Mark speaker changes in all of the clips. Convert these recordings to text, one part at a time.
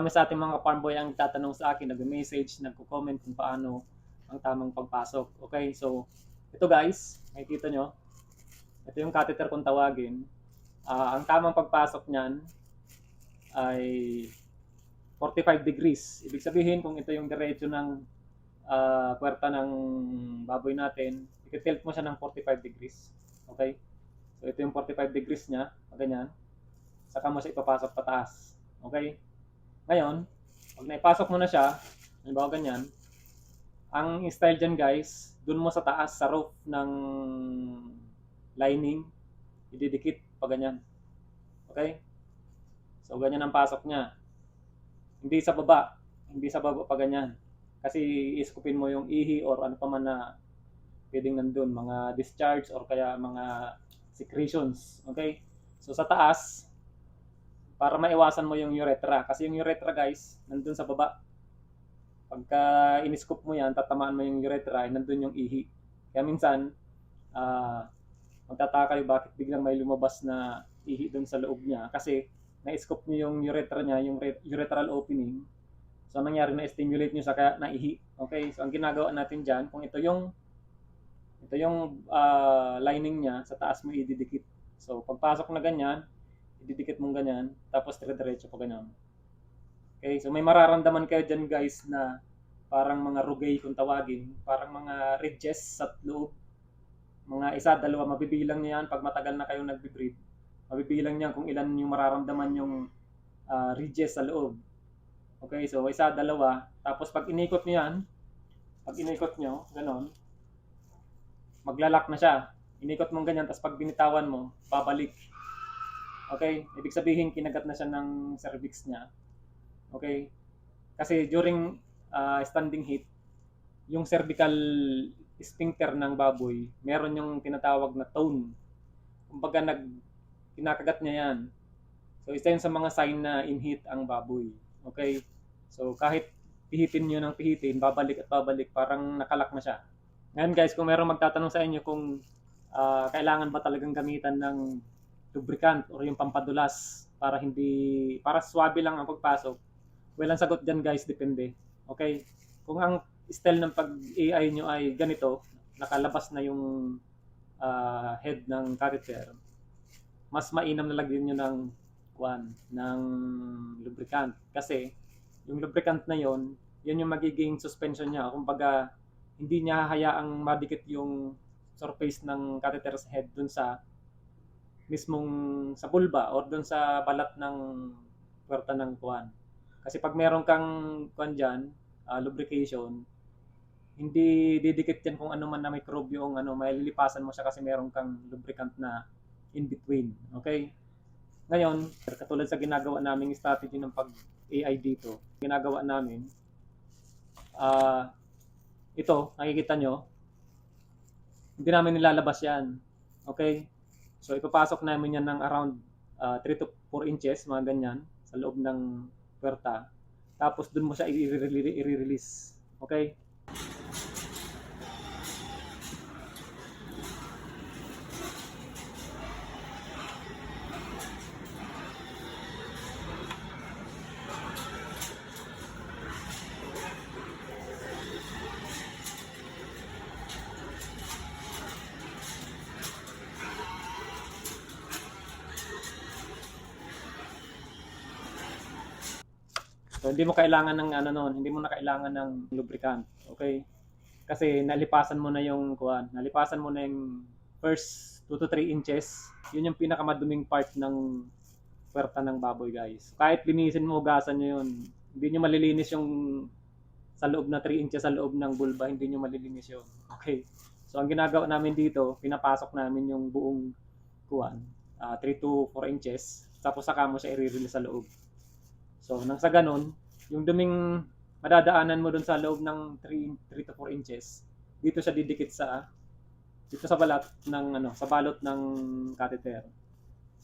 Speaker 1: Marami sa ating mga farm boy ang tatanong sa akin, nag-message, nagko-comment kung paano ang tamang pagpasok. Okay, so ito guys, makikita nyo. Ito yung catheter kung tawagin. Ah, ang tamang pagpasok niyan ay 45 degrees. Ibig sabihin kung ito yung diretso ng ah, puwerta ng baboy natin, i-tilt mo siya ng 45 degrees. Okay? So ito yung 45 degrees niya, ganyan. Saka mo siya ipapasok pataas. Okay? Ngayon, pag naipasok mo na siya, halimbawa ganyan, ang style dyan guys, dun mo sa taas, sa roof ng lining, ididikit pa ganyan. Okay? So, ganyan ang pasok niya. Hindi sa baba. Hindi sa baba pa ganyan. Kasi iskupin mo yung ihi or ano pa man na pwedeng nandun. Mga discharge or kaya mga secretions. Okay? So, sa taas, para maiwasan mo yung urethra. Kasi yung urethra guys, nandun sa baba. Pagka iniscoop mo yan, tatamaan mo yung urethra, nandun yung ihi. Kaya minsan, ah magtataka kayo bakit biglang may lumabas na ihi dun sa loob niya. Kasi na-scoop niyo yung urethra niya, yung re- urethral opening. So, nangyari na-stimulate niyo sa kaya naihi. Okay, so ang ginagawa natin dyan, kung ito yung ito yung ah, lining niya, sa taas mo ididikit. So, pagpasok na ganyan, ididikit mong ganyan, tapos dire-diretso pa ganyan. Okay, so may mararamdaman kayo dyan guys na parang mga rugay kung tawagin, parang mga ridges sa loob. Mga isa, dalawa, mabibilang niyo yan pag matagal na kayong nagbe-breed. Mabibilang niyan kung ilan yung mararamdaman yung ah, ridges sa loob. Okay, so isa, dalawa, tapos pag inikot niyo yan, pag inikot niyo, ganon, maglalak na siya. Inikot mong ganyan, tapos pag binitawan mo, babalik. Okay? Ibig sabihin, kinagat na siya ng cervix niya. Okay? Kasi during ah, standing heat, yung cervical sphincter ng baboy, meron yung tinatawag na tone. Kumbaga, nag, kinakagat niya yan. So, isa yun sa mga sign na in heat ang baboy. Okay? So, kahit pihitin nyo ng pihitin, babalik at babalik, parang nakalak na siya. Ngayon guys, kung meron magtatanong sa inyo kung ah, kailangan ba talagang gamitan ng lubricant or yung pampadulas para hindi para swabe lang ang pagpasok. Well, ang sagot diyan guys, depende. Okay? Kung ang style ng pag-AI nyo ay ganito, nakalabas na yung ah, head ng catheter, mas mainam na lagyan nyo ng kwan, ng lubricant. Kasi yung lubricant na yon, yun yung magiging suspension niya. Kumbaga, hindi niya hayaang madikit yung surface ng catheter head dun sa mismong sa bulba or dun sa balat ng puwerta ng kuwan. Kasi pag meron kang kuwan dyan, ah, lubrication, hindi didikit yan kung ano man na microbe yung ano, may lilipasan mo siya kasi meron kang lubricant na in between. Okay? Ngayon, katulad sa ginagawa naming strategy ng pag-AI dito, ginagawa namin, ah, ito, nakikita nyo, hindi namin nilalabas yan. Okay? So, ipapasok namin yan ng around 3 to 4 inches, mga ganyan, sa loob ng puwerta. Tapos, dun mo siya i-re- i-release. Okay? So, hindi mo kailangan ng ano noon, hindi mo na kailangan ng lubricant. Okay? Kasi nalipasan mo na yung kuan, nalipasan mo na yung first 2 to 3 inches. Yun yung pinakamaduming part ng puwerta ng baboy, guys. Kahit linisin mo, hugasan nyo yun. Hindi nyo malilinis yung sa loob na 3 inches sa loob ng bulba, hindi nyo malilinis yun. Okay? So, ang ginagawa namin dito, pinapasok namin yung buong kuan, 3 to 4 inches, tapos saka mo siya i-release sa loob. So, nang sa ganun, yung duming madadaanan mo dun sa loob ng 3, 3 to 4 inches, dito siya didikit sa dito sa balat ng ano, sa balot ng catheter.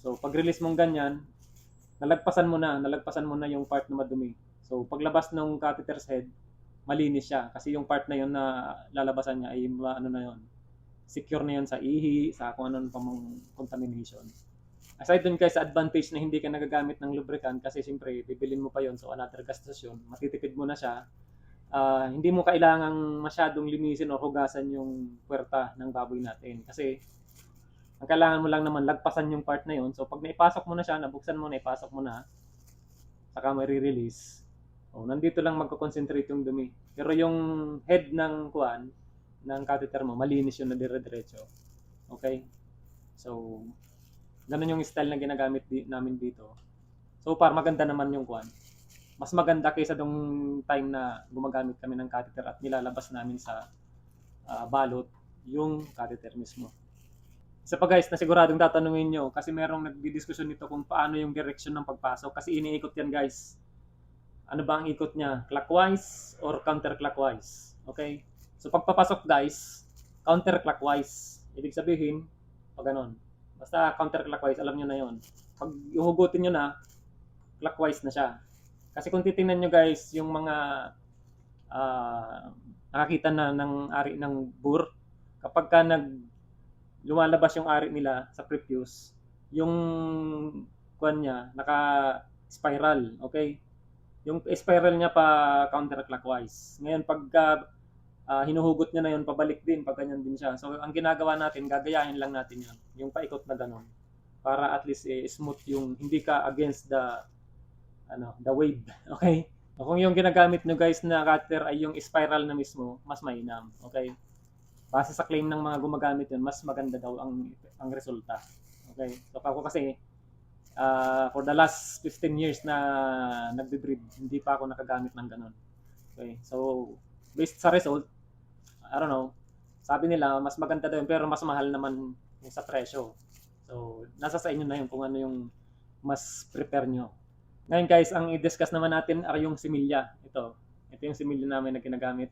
Speaker 1: So, pag release mong ganyan, nalagpasan mo na, nalagpasan mo na yung part na madumi. So, paglabas ng catheter's head, malinis siya kasi yung part na yun na lalabasan niya ay ano na yun, secure na yun sa ihi, sa kung ano pa mang contamination. Aside dun guys, sa advantage na hindi ka nagagamit ng lubricant kasi siyempre bibilin mo pa yon so another gastos yun. Matitipid mo na siya. Ah, hindi mo kailangang masyadong linisin o hugasan yung puwerta ng baboy natin kasi ang kailangan mo lang naman lagpasan yung part na yon. So pag naipasok mo na siya, nabuksan mo, naipasok mo na, saka may release Oh, nandito lang magko-concentrate yung dumi. Pero yung head ng kuan ng catheter mo, malinis yun na dire-diretso. Okay? So, ganun yung style na ginagamit di, namin dito. So far, maganda naman yung kuan. Mas maganda kaysa dong time na gumagamit kami ng catheter at nilalabas namin sa ah, balot yung catheter mismo. Isa pa guys, na siguradong tatanungin nyo kasi merong nagdidiskusyon nito kung paano yung direction ng pagpasok kasi iniikot yan guys ano ba ang ikot niya? Clockwise or counterclockwise? Okay? So pagpapasok guys, counterclockwise. Ibig sabihin, pag ganon. Basta counterclockwise, alam nyo na yon. Pag ihugutin nyo na, clockwise na siya. Kasi kung titingnan nyo guys, yung mga ah, nakakita na ng ari ng bur, kapag ka nag lumalabas yung ari nila sa prepuce, yung kuan niya, naka spiral, okay? yung spiral niya pa counterclockwise. Ngayon, pagka ah, hinuhugot niya na yun, pabalik din, pag ganyan din siya. So, ang ginagawa natin, gagayahin lang natin yun, yung paikot na ganun. Para at least eh, smooth yung, hindi ka against the, ano, the wave. Okay? So, kung yung ginagamit nyo guys na cutter ay yung spiral na mismo, mas mainam. Okay? Base sa claim ng mga gumagamit yun, mas maganda daw ang, ang resulta. Okay? So, ako kasi, uh, for the last 15 years na nagbe-breed, hindi pa ako nakagamit ng ganun. Okay, so based sa result, I don't know, sabi nila mas maganda daw yun, pero mas mahal naman yung sa presyo. So, nasa sa inyo na yun kung ano yung mas prepare nyo. Ngayon guys, ang i-discuss naman natin ay yung similya. Ito, ito yung similya namin na ginagamit.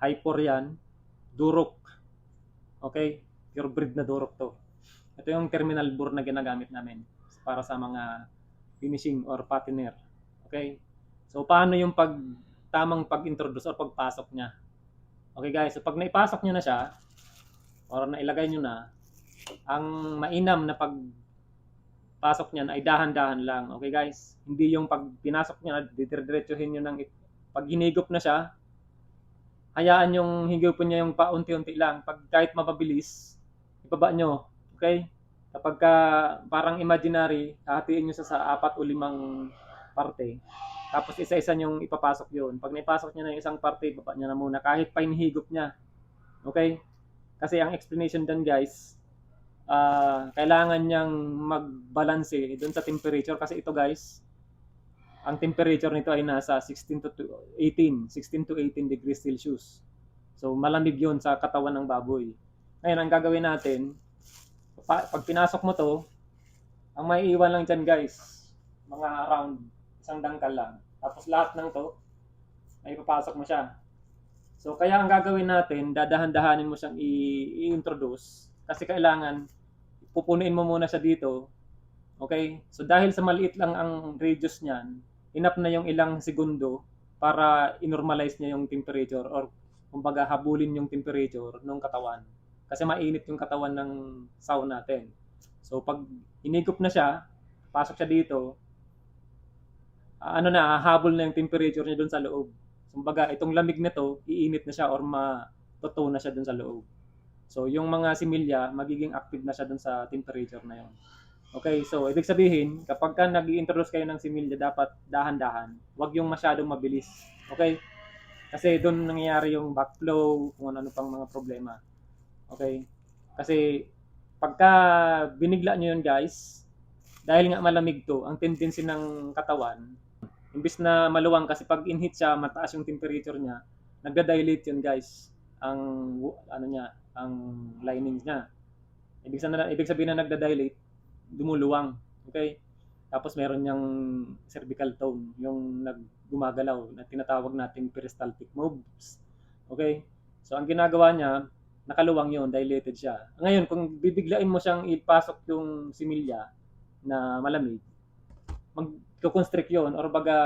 Speaker 1: Hyper yan, durok. Okay, pure breed na durok to. Ito yung terminal bore na ginagamit namin para sa mga finishing or patiner. Okay? So, paano yung pag tamang pag-introduce or pagpasok niya? Okay guys, so pag naipasok niyo na siya, or nailagay niyo na, ang mainam na pag pasok niyan ay dahan-dahan lang. Okay guys? Hindi yung pag pinasok niya, didiretsuhin niyo ng pag hinigop na siya, hayaan yung higupin niya yung paunti-unti lang. Pag kahit mapabilis, ibaba nyo. Okay? Kapag ka, parang imaginary, hahatiin nyo sa sa apat o limang parte. Tapos isa-isa yung ipapasok yun. Pag naipasok niya na yung isang parte, ibaba niya na muna. Kahit pa hinihigop niya. Okay? Kasi ang explanation dyan guys, ah kailangan niyang magbalanse doon sa temperature. Kasi ito guys, ang temperature nito ay nasa 16 to 18, 16 to 18 degrees Celsius. So malamig yun sa katawan ng baboy. Ngayon, ang gagawin natin, pa- pag pinasok mo to, ang may iwan lang dyan guys, mga around isang dangkal lang. Tapos lahat ng to, may ipapasok mo siya. So kaya ang gagawin natin, dadahan-dahanin mo siyang i-introduce kasi kailangan pupunuin mo muna siya dito. Okay? So dahil sa maliit lang ang radius niyan, enough na yung ilang segundo para i-normalize niya yung temperature or kumbaga habulin yung temperature ng katawan. Kasi mainit yung katawan ng sow natin. So pag inigop na siya, pasok siya dito, ano na, habol na yung temperature niya doon sa loob. Kumbaga, itong lamig na to, iinit na siya or matuto na siya doon sa loob. So yung mga similya, magiging active na siya doon sa temperature na yon. Okay, so ibig sabihin, kapag ka nag introduce kayo ng similya, dapat dahan-dahan. Huwag yung masyadong mabilis. Okay? Kasi doon nangyayari yung backflow, kung ano pang mga problema. Okay? Kasi pagka binigla nyo yun guys, dahil nga malamig to, ang tendency ng katawan, imbis na maluwang kasi pag inhit siya, mataas yung temperature niya, nagda-dilate yun guys, ang ano niya, ang linings niya. Ibig sabihin, ibig sabihin na nagda-dilate, dumuluwang. Okay? Tapos meron niyang cervical tone, yung naggumagalaw na tinatawag nating peristaltic moves. Okay? So ang ginagawa niya, nakaluwang yun, dilated siya. Ngayon, kung bibiglain mo siyang ipasok yung similya na malamig, mag-constrict yun, or baga,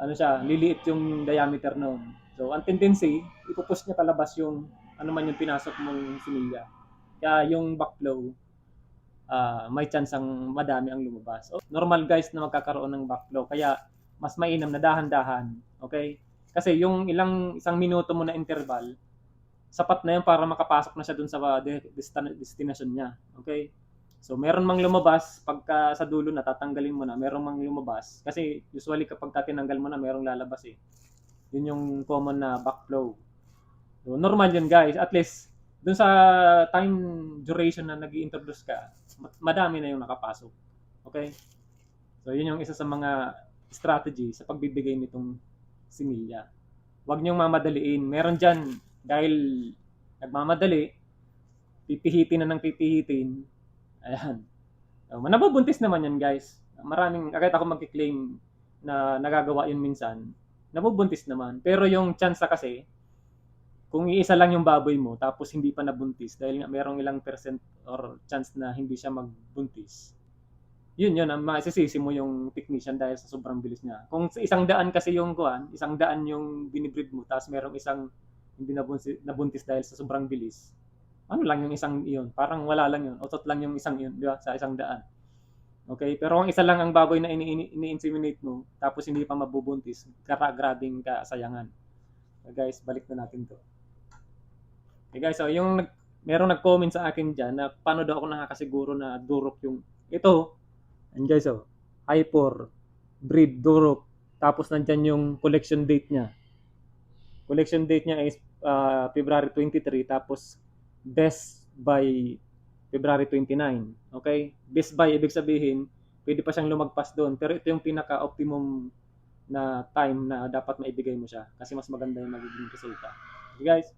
Speaker 1: ano siya, liliit yung diameter noon. So, ang tendency, ipupush niya palabas yung, ano man yung pinasok mong similya. Kaya yung backflow, ah, may chance ang madami ang lumabas. O, normal guys na magkakaroon ng backflow. Kaya mas mainam na dahan-dahan. Okay? Kasi yung ilang isang minuto mo na interval, sapat na yun para makapasok na siya dun sa uh, de- destin- destination niya. Okay? So, meron mang lumabas, pagka sa dulo na, tatanggalin mo na, meron mang lumabas. Kasi usually kapag ka tinanggal mo na, merong lalabas eh. Yun yung common na backflow. So, normal yun guys. At least, dun sa time duration na nag introduce ka, ma- madami na yung nakapasok. Okay? So, yun yung isa sa mga strategy sa pagbibigay nitong similya. Huwag niyong mamadaliin. Meron dyan, dahil nagmamadali, pipihitin na ng pipihitin. Ayan. So, nabubuntis naman yan, guys. Maraming, kahit ako magkiklaim na nagagawa yun minsan, nabubuntis naman. Pero yung chance kasi, kung iisa lang yung baboy mo, tapos hindi pa nabuntis, dahil nga merong ilang percent or chance na hindi siya magbuntis, yun yun, ang masisisi mo yung technician dahil sa sobrang bilis niya. Kung sa isang daan kasi yung kuhan, isang daan yung binibreed mo, tapos merong isang hindi nabuntis, nabuntis dahil sa sobrang bilis, ano lang yung isang iyon? Parang wala lang yun. Otot lang yung isang yun, di ba? Sa isang daan. Okay? Pero kung isa lang ang baboy na ini- ini-inseminate mo, tapos hindi pa mabubuntis, kara grabing kasayangan. So guys, balik na natin to. Okay guys, so yung nag, merong nag-comment sa akin dyan na paano daw ako nakakasiguro na durok yung ito. And guys, oh, hyper breed durok. Tapos nandyan yung collection date niya. Collection date niya is uh, February 23 tapos best by February 29. Okay? Best by ibig sabihin, pwede pa siyang lumagpas doon. Pero ito yung pinaka-optimum na time na dapat maibigay mo siya kasi mas maganda yung magiging resulta. Okay guys?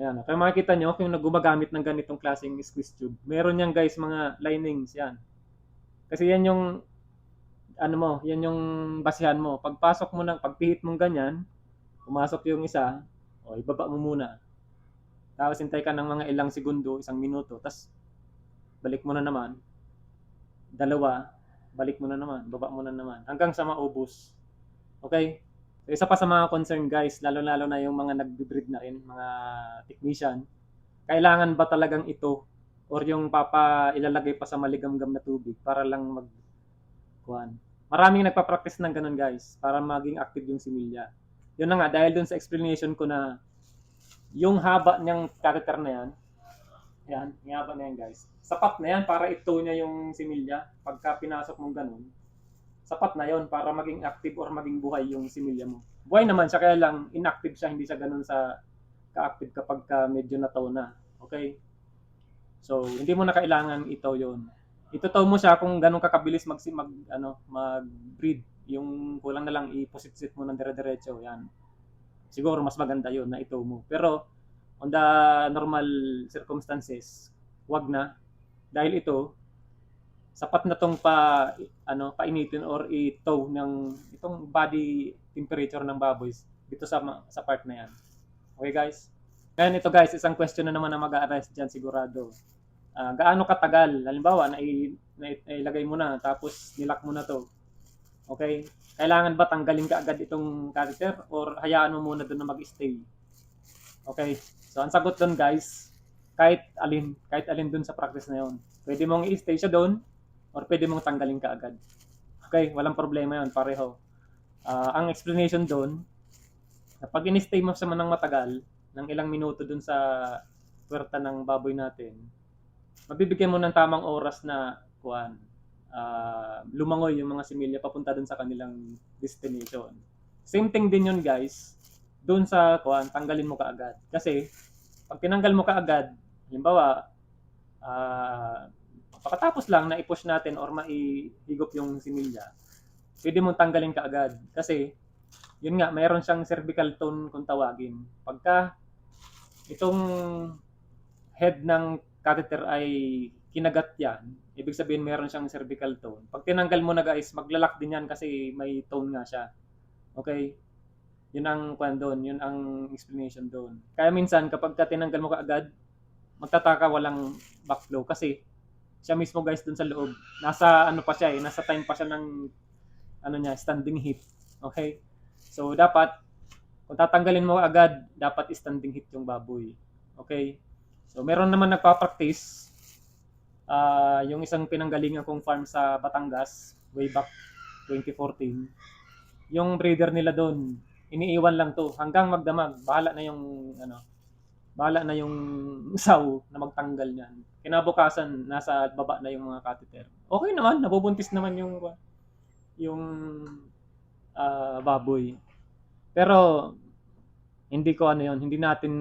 Speaker 1: Ayan. Kaya makikita nyo, kung gumagamit ng ganitong klaseng squeeze tube, meron yan guys mga linings yan. Kasi yan yung ano mo, yan yung basihan mo. Pagpasok mo ng, pagpihit mong ganyan, pumasok yung isa, o ibaba mo muna. Tapos hintay ka ng mga ilang segundo, isang minuto, tapos balik mo na naman. Dalawa, balik mo na naman, baba mo na naman, hanggang sa maubos. Okay? So, isa pa sa mga concern guys, lalo-lalo na yung mga nagbe-breed na rin, mga technician, kailangan ba talagang ito or yung papa ilalagay pa sa maligamgam na tubig para lang mag kuan. Maraming nagpa-practice ng ganun guys para maging active yung similya. Yun na nga dahil dun sa explanation ko na yung haba niyang catheter na yan, yan, yung haba na yan guys. Sapat na yan para ito niya yung similya pagka pinasok mong ganun sapat na yon para maging active or maging buhay yung similya mo. Buhay naman siya, kaya lang inactive siya, hindi siya ganun sa ka-active kapag ka medyo nataw na. Okay? So, hindi mo na kailangan ito yon. Itutaw mo siya kung ganun kakabilis mag, mag, ano, mag-breed. Yung kulang na lang i-posisit mo ng dire-diretso. Yan. Siguro mas maganda yon na ito mo. Pero, on the normal circumstances, wag na. Dahil ito, sapat na tong pa ano painitin or i-tow ng itong body temperature ng baboy dito sa sa part na yan. Okay guys? Ngayon ito guys, isang question na naman na mag-arise diyan sigurado. Ah, gaano katagal? Halimbawa, na, na, ilagay mo na tapos nilak mo na to. Okay? Kailangan ba tanggalin ka agad itong catheter or hayaan mo muna doon na mag-stay? Okay? So, ang sagot doon guys, kahit alin, kahit alin doon sa practice na yon. Pwede mong i-stay siya doon or pwede mong tanggalin ka agad. Okay, walang problema yon pareho. Uh, ang explanation doon, pag in-stay mo sa manang matagal, ng ilang minuto doon sa puwerta ng baboy natin, mabibigyan mo ng tamang oras na kuan uh, lumangoy yung mga similya papunta doon sa kanilang destination. Same thing din yun guys, doon sa kuan tanggalin mo kaagad. Kasi pag tinanggal mo kaagad, halimbawa, uh, Pagkatapos lang na i-push natin or maihigop yung similya, pwede mong tanggalin ka agad. Kasi, yun nga, mayroon siyang cervical tone kung tawagin. Pagka itong head ng catheter ay kinagat yan, ibig sabihin mayroon siyang cervical tone. Pag tinanggal mo na guys, maglalak din yan kasi may tone nga siya. Okay? Yun ang kwan doon, yun ang explanation doon. Kaya minsan kapag ka tinanggal mo kaagad, magtataka walang backflow kasi siya mismo guys dun sa loob. Nasa ano pa siya eh, nasa time pa siya ng ano niya, standing heat. Okay? So dapat kung tatanggalin mo agad, dapat standing heat yung baboy. Okay? So meron naman nagpa-practice ah yung isang pinanggalingan kong farm sa Batangas way back 2014. Yung breeder nila doon, iniiwan lang to hanggang magdamag. Bahala na yung ano, bahala na yung saw na magtanggal niyan. Kinabukasan nasa baba na yung mga catheter. Okay naman, nabubuntis naman yung yung ah, baboy. Pero hindi ko ano yon, hindi natin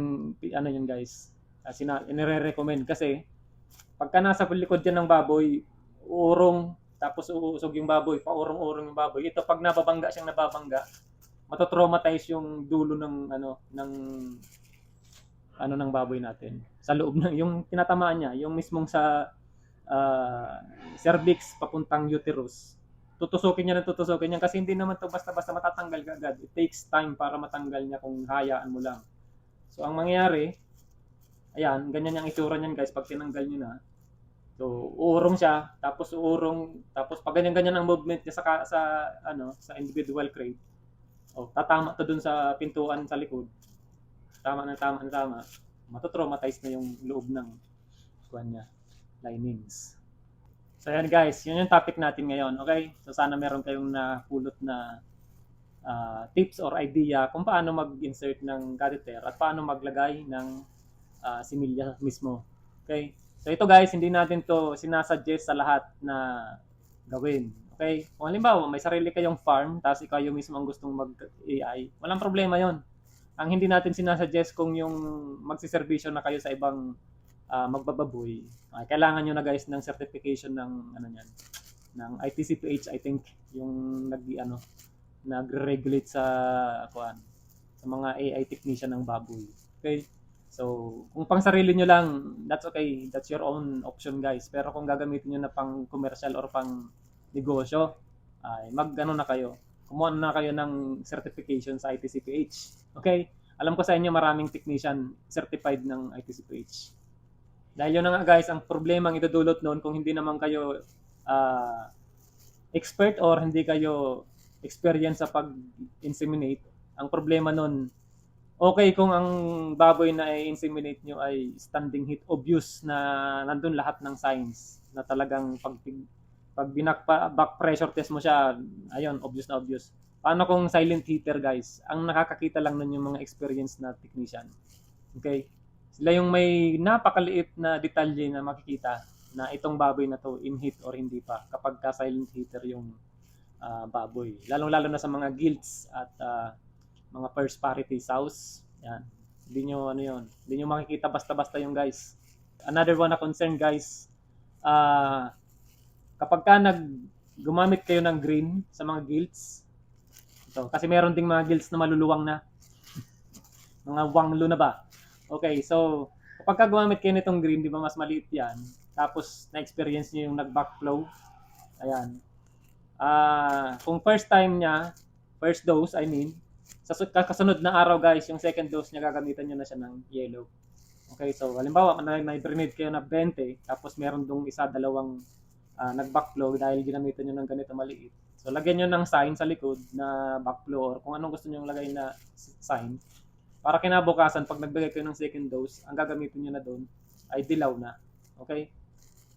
Speaker 1: ano yun guys. Uh, sina inire-recommend kasi pagka nasa likod yan ng baboy, urong tapos uusog yung baboy, paurong-urong yung baboy. Ito pag nababangga siyang nababangga, matotraumatize yung dulo ng ano ng ano ng baboy natin. Sa loob ng yung tinatamaan niya, yung mismong sa ah, cervix papuntang uterus. Tutusukin niya ng tutusukin niya kasi hindi naman to basta-basta matatanggal agad. It takes time para matanggal niya kung hayaan mo lang. So ang mangyayari, ayan, ganyan yung itsura niyan guys pag tinanggal niyo na. So, uurong siya, tapos uurong, tapos pag ganyan-ganyan ang movement niya sa, sa, ano, sa individual crate, oh, tatama to dun sa pintuan sa likod. Tama na tama na tama. Matotraumatize na yung loob ng kuwan niya, linings. So, yan guys, yun yung topic natin ngayon, okay? So, sana meron kayong napulot na ah, tips or idea kung paano mag-insert ng catheter at paano maglagay ng ah, similya mismo. Okay? So ito guys, hindi natin to sinasuggest sa lahat na gawin. Okay? Kung halimbawa, may sarili kayong farm, tapos ikaw yung mismo ang gustong mag-AI, walang problema yon. Ang hindi natin sinasuggest kung yung magsiservisyo na kayo sa ibang ah, magbababoy, ah, kailangan nyo na guys ng certification ng ano yan, ng ITCPH I think, yung nag ano, nagre-regulate sa kuan sa mga AI technician ng baboy. Okay? So, kung pang sarili nyo lang, that's okay. That's your own option, guys. Pero kung gagamitin nyo na pang commercial or pang negosyo, ay mag ano na kayo. Kumuha na kayo ng certification sa ITCPH. Okay? Alam ko sa inyo maraming technician certified ng ITCPH. Dahil yun na nga guys, ang problema ang idudulot noon kung hindi naman kayo ah, expert or hindi kayo experience sa pag-inseminate, ang problema noon okay kung ang baboy na i-inseminate nyo ay standing heat obvious na nandun lahat ng signs na talagang pag pag binak back pressure test mo siya ayun obvious na obvious paano kung silent heater guys? Ang nakakakita lang nun yung mga experienced na technician. Okay? Sila yung may napakaliit na detalye na makikita na itong baboy na to in heat or hindi pa kapag ka silent heater yung ah, baboy. Lalong lalo na sa mga guilds at ah, mga first parity sows. Yan. Hindi nyo ano yun. Hindi nyo makikita basta-basta yung guys. Another one na concern guys, ah kapag ka nag gumamit kayo ng green sa mga guilds, ito, kasi meron ding mga guilds na maluluwang na. mga wanglo na ba? Okay, so kapag ka gumamit kayo nitong green, di ba mas maliit yan, tapos na-experience nyo yung nag-backflow, ayan. Ah, kung first time niya, first dose, I mean, sa su- kasunod na araw guys, yung second dose niya gagamitan niyo na siya ng yellow. Okay, so halimbawa may, may grenade kayo na 20, tapos meron dong isa, dalawang ah, nag-backflow dahil ginamitan niyo ng ganito maliit. So lagyan niyo ng sign sa likod na backflow or kung anong gusto niyo lagay na sign. Para kinabukasan, pag nagbigay kayo ng second dose, ang gagamitin niyo na doon ay dilaw na. Okay?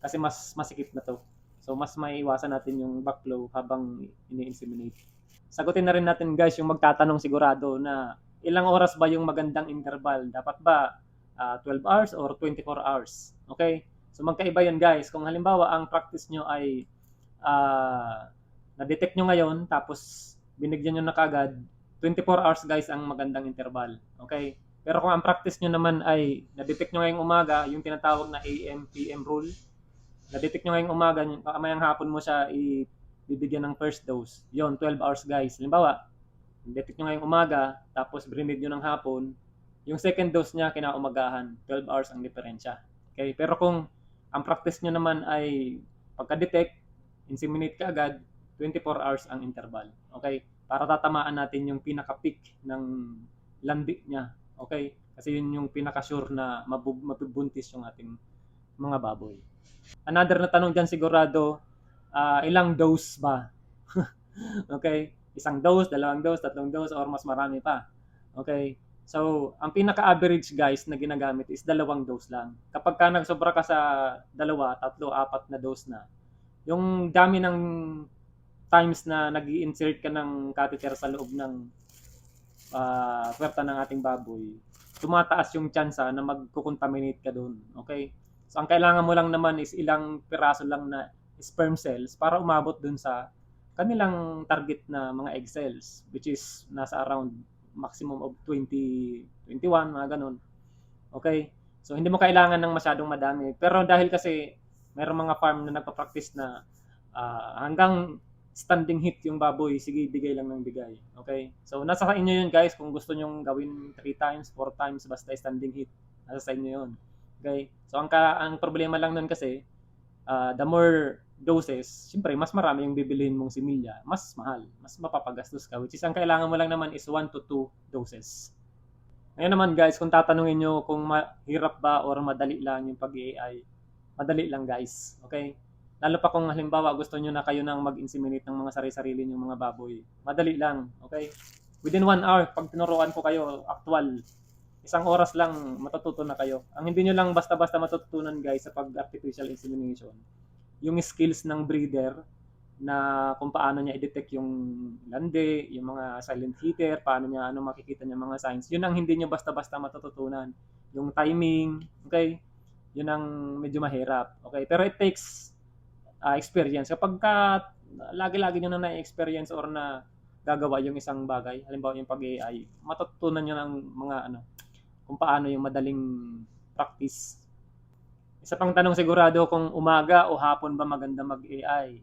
Speaker 1: Kasi mas masikip na to. So mas maiiwasan natin yung backflow habang ini-inseminate sagutin na rin natin guys yung magtatanong sigurado na ilang oras ba yung magandang interval? Dapat ba ah, 12 hours or 24 hours? Okay? So magkaiba yun guys. Kung halimbawa ang practice nyo ay ah, na-detect nyo ngayon tapos binigyan nyo na kagad, 24 hours guys ang magandang interval. Okay? Pero kung ang practice nyo naman ay na-detect nyo ngayong umaga, yung tinatawag na AM, PM rule, na-detect nyo ngayong umaga, kamayang hapon mo siya i bibigyan ng first dose. Yon 12 hours guys. Halimbawa, detect nyo ngayong umaga, tapos brinid nyo ng hapon, yung second dose niya kinaumagahan, 12 hours ang diferensya. Okay? Pero kung ang practice nyo naman ay pagka-detect, inseminate ka agad, 24 hours ang interval. Okay? Para tatamaan natin yung pinaka-peak ng landi niya. Okay? Kasi yun yung pinaka-sure na mabub- mabubuntis yung ating mga baboy. Another na tanong dyan sigurado, ah, ilang dose ba? okay? Isang dose, dalawang dose, tatlong dose, or mas marami pa. Okay? So, ang pinaka-average guys na ginagamit is dalawang dose lang. Kapag ka nagsobra ka sa dalawa, tatlo, apat na dose na, yung dami ng times na nag insert ka ng catheter sa loob ng uh, puwerta ng ating baboy, tumataas yung tsansa na magkukontaminate ka doon. Okay? So, ang kailangan mo lang naman is ilang piraso lang na sperm cells para umabot dun sa kanilang target na mga egg cells, which is nasa around maximum of 20, 21, mga ganun. Okay? So, hindi mo kailangan ng masyadong madami. Pero dahil kasi mayroong mga farm na nagpa-practice na ah, hanggang standing hit yung baboy, sige, bigay lang ng bigay. Okay? So, nasa sa inyo yun, guys, kung gusto nyong gawin 3 times, 4 times, basta standing hit. Nasa sa inyo yun. Okay? So, ang, ka, ang problema lang nun kasi, ah, the more doses, siyempre, mas marami yung bibilihin mong similya, mas mahal, mas mapapagastos ka, which is ang kailangan mo lang naman is 1 to 2 doses. Ngayon naman guys, kung tatanungin nyo kung mahirap ba or madali lang yung pag-AI, madali lang guys. Okay? Lalo pa kung halimbawa gusto nyo na kayo nang mag-inseminate ng mga sari-sarili yung mga baboy. Madali lang. Okay? Within one hour, pag tinuruan ko kayo, actual, isang oras lang matututo na kayo. Ang hindi nyo lang basta-basta matututunan guys sa pag-artificial insemination, yung skills ng breeder na kung paano niya i-detect yung lande, yung mga silent heater, paano niya ano makikita niya mga signs. Yun ang hindi niyo basta-basta matututunan. Yung timing, okay? Yun ang medyo mahirap. Okay? Pero it takes uh, experience. Kapag ka lagi-lagi niyo na na-experience or na gagawa yung isang bagay, halimbawa yung pag-AI, matututunan niyo ng mga ano, kung paano yung madaling practice isa pang tanong sigurado kung umaga o hapon ba maganda mag-AI.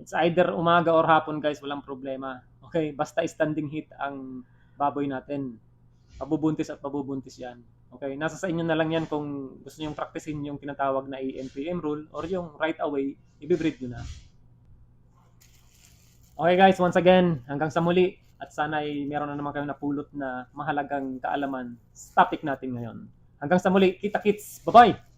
Speaker 1: It's either umaga or hapon guys, walang problema. Okay, basta standing heat ang baboy natin. Pabubuntis at pabubuntis yan. Okay, nasa sa inyo na lang yan kung gusto nyo practicein yung tinatawag na AMPM rule or yung right away, ibibreed nyo na. Okay guys, once again, hanggang sa muli at sana ay meron na naman kayong napulot na mahalagang kaalaman sa topic natin ngayon. Hanggang sa muli, kita kits, bye-bye!